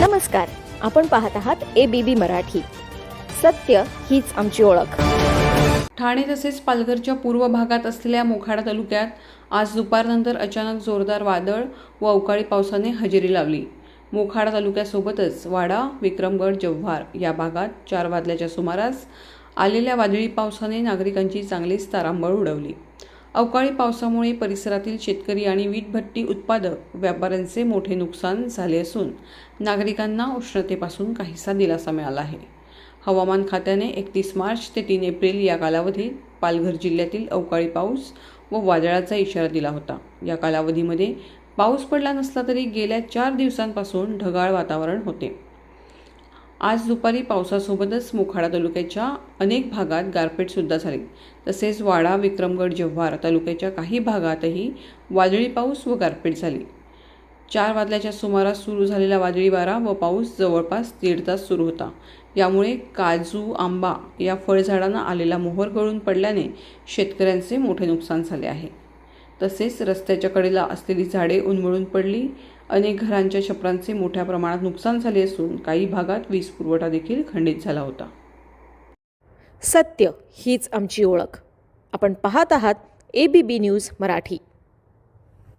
नमस्कार आपण पाहत आहात ए बी बी मराठी. सत्य हीच आमची ओळख. ठाणे तसेच पालघरच्या पूर्व भागात असलेल्या मोखाडा तालुक्यात आज दुपारनंतर अचानक जोरदार वादळ व अवकाळी पावसाने हजेरी लावली. मोखाडा तालुक्यासोबतच वाडा विक्रमगड जव्हार या भागात चार वाजल्याच्या सुमारास आलेल्या वादळी पावसाने नागरिकांची चांगलीच तारांबळ उडवली. अवकाळी पावसामुळे परिसरातील शेतकरी आणि वीटभट्टी उत्पादक व्यापाऱ्यांचे मोठे नुकसान झाले असून नागरिकांना उष्णतेपासून काहीसा दिलासा मिळाला आहे. हवामान खात्याने एकतीस मार्च ते तीन एप्रिल या कालावधीत पालघर जिल्ह्यातील अवकाळी पाऊस व वादळाचा इशारा दिला होता. या कालावधीमध्ये पाऊस पडला नसला तरी गेल्या चार दिवसांपासून ढगाळ वातावरण होते. आज दुपारी पावसासोबतच मोखाडा तालुक्याच्या अनेक भागात गारपीटसुद्धा झाली. तसेच वाडा विक्रमगड जव्हार तालुक्याच्या काही भागातही वादळी पाऊस व गारपीट झाली. चार वाजल्याच्या सुमारास सुरू झालेला वादळी वारा व पाऊस जवळपास दीड तास सुरू होता. यामुळे काजू आंबा या फळझाडांना आलेला मोहर गळून पडल्याने शेतकऱ्यांचे मोठे नुकसान झाले आहे. तसेच रस्त्याच्या कडेला असलेली झाडे उन्मळून पडली. अनेक घरांच्या छपरांचे मोठ्या प्रमाणात नुकसान झाले असून काही भागात वीज पुरवठा देखील खंडित झाला होता. सत्य हीच आमची ओळख. आपण पाहत आहात A B B news Marathi.